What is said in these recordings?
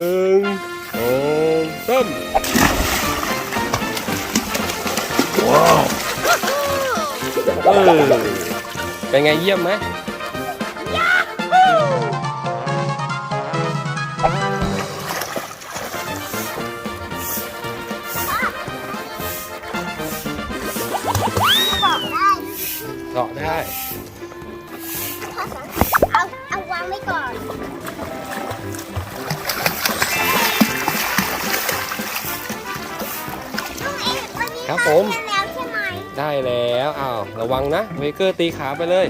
หนึ่งสองสามว้าวเออเครับผมเล่นแล้วใช่ไหมได้แล้วอ้าวระวังนะเวเกอร์ตีขาไปเลย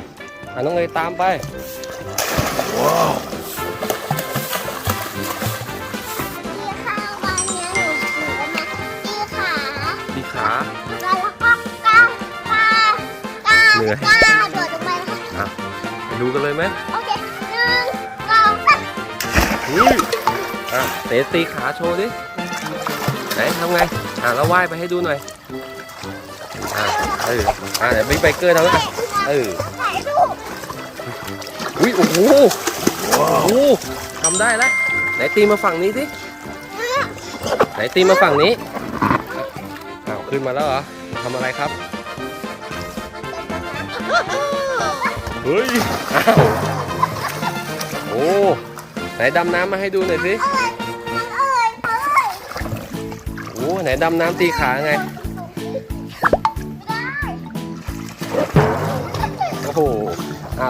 อะน้องเลยตามไปว้าวตีข้าววันนี้หนูหนูมาตีขาตีขาแล้วก็ก้าวก้าวก้าวเหนื่อยก้าวโดดลงไปนะคะไปดูกันเลยไหมโอเคหนึ่งสองสามอุ้ยอะเตะตีขาโชว์ดิไหนทำไงอะแล้วว่ายไปให้ดูหน่อย อะเอออะเดี๋ยวบิ๊กไบเกอร์ทำแล้วกันเออถ่ายรูปอุ้ยโอ้โหโอ้โหทำได้แล้วไหนตีมาฝั่งนี้สิไหนตีมาฝั่งนี้อ้าวขึ้นมาแล้วเหรอทำอะไรครับเฮ้ยอ้าวโอ้ไหนดำน้ำมาให้ดูหน่อยสิโอ้ไหนดำน้ำตีขาไง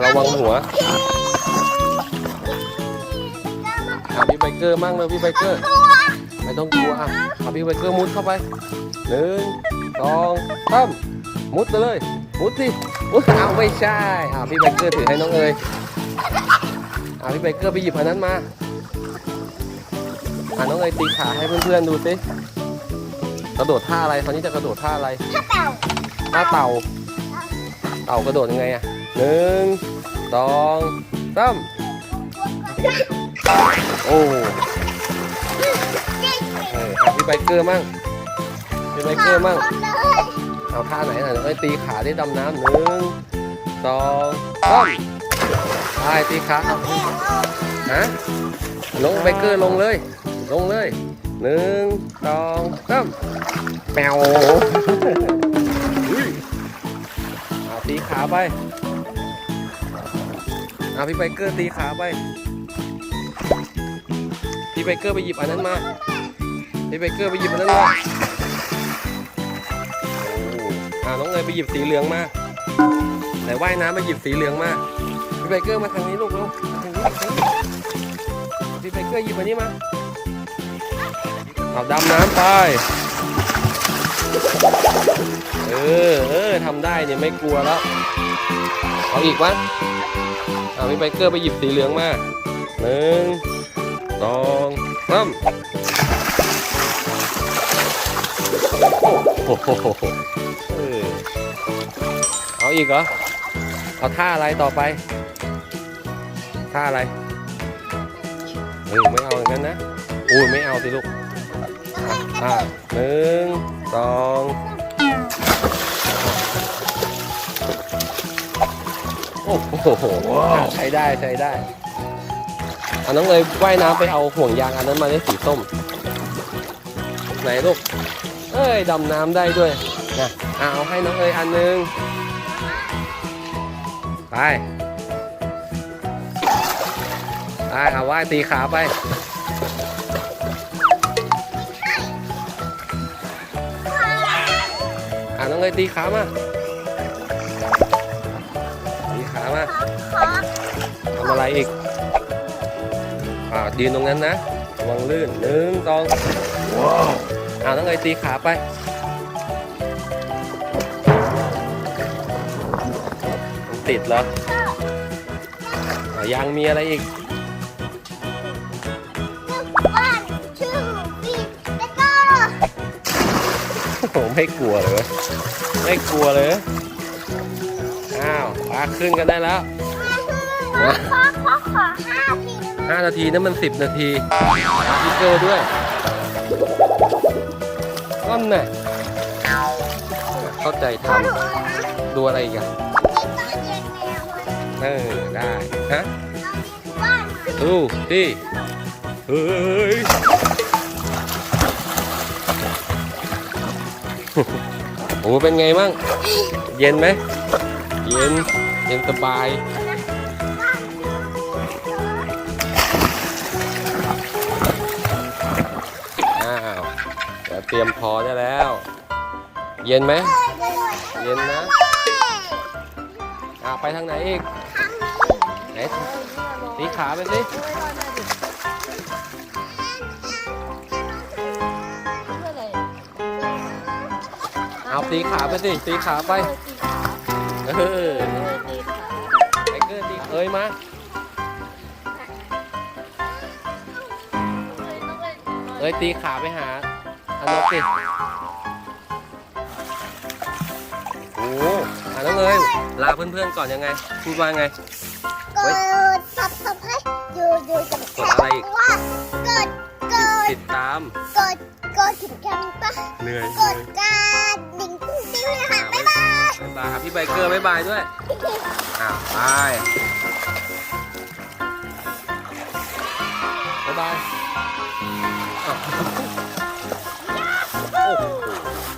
ระวังหัวอะพี่ไบเกอร์มั่งเลยพี่ไบเกอร์ ไม่ต้องกลัวอะเอาพี่ไบเกอร์มุดเข้าไปหนึ่งสองสามมุดไปเลย มุดสิมุดเอาไม่ใช่อะพี่ไบเกอร์ถือให้น้องเอ๋ยอะพี่ไบเกอร์ไปหยิบอันนั้นมาอะน้องเอ๋ยตีขาให้เพื่อนๆดูสิกระโดดท่าอะไรคราวนี้จะกระโดดท่าอะไรถ้าเต่าท่าเต่า เต่ากระโดดยังไงอะหนึ่ง สองสามโอ้เอออะพี่ไบเกอร์มั่งพี่ไบเกอร์มั่งเอาท่าไหนหน่อยเอ้ยตีขาได้ดำน้ำหนึ่งสองสามไปตีขาเอาฮะลงไบเกอร์ลงเลย ลงเลยหนึ่งสองสามแมวอุ้ยเอาตีขาไป เอาพี่ไบเกอร์ตีขาไป พี่ไบเกอร์ไปหยิบอันนั้นมา พี่ไบเกอร์ไปหยิบอันนั้นมาอ่าน้องเนยไปหยิบสีเหลืองมาไหนว่ายน้ำมาหยิบสีเหลืองมา พี่ไบเกอร์มาทางนี้ลูกเร็วมาทางนี้ทางนี้พี่ไบเกอร์หยิบอันนี้มา เอาดำน้ำไป เออ เออทำได้เนี่ยไม่กลัวแล้ว เอาอีกวะเอาพี่ไบเกอร์ไปหยิบสีเหลืองมาหนึ่งสองสามโอ้โหเออเอาอีกเหรอ เอาท่าอะไรต่อไป ท่าอะไรเฮ้ยไม่เอาอย่างนั้นนะ อุ้ยไม่เอาสิลูกอะหนึ่งสอง โอ้โหใช้ได้ใช้ได้เอาน้องเลยว่ายน้ำไปเอาห่วงยางอันนั้นมาได้สีส้ม ไหนลูก เอ้ยดำน้ำได้ด้วยนะอะเอาให้น้องเอ๋ยอันหนึง ไป ไปเอาว่ายตีขาไป อะน้องเอ๋ยตีขามาตี ขามาขอทำอะไรอีก อ่ายืนตรงนั้นนะระวังลื่นหนึ่งสองว้าวอ่าน้องเอ๋ยตีขาไปมันติดเหรออะยังมีอะไรอีกวันชื่อปีแล้วก็โอ้โหไม่กลัวเลยเว้ยไม่กลัวเลย อ้าวปลาขึ้นกันได้แล้วขอขอขอขอห้าทีได้ไหม5นาทีนั่นมัน 10 นาทีพิเกอร์ด้วยนั่นน่ะเข้าใจทำดูอะไรอีกอะมีตอนเออได้ฮะดูที่เฮ้ยโอ้เป็นไงมั่งเย็นไหม ย็น เย็นสบาย อ้าวเดี๋ยวเตรียมพอได้แล้ว เย็นไหม เย็นนะอ้าวไปทางไหนอีกไหนตีขาไปสิเอาตีขาไปสิตีขาไป เออไอ้เกอร์ตีเอ้ยมาเอ้ยตีขาไปหาอันนกสิโอ้โหอะน้องเอ้ยลาเพื่อนๆก่อนยังไง พูดว่าไงกดซับสไครต์อยู่อยู่กับกดอะไรอีกว่ากดกดติดตามกดกดถึงกันปะเหนื่อยกดกระดิ่งกุ้งติ้งเลยค่ะบ๊ายบาย บ๊ายบายครับพี่ไบเกอร์บ๊ายบายด้วยอ้าวไปบ๊ายบายอ้าว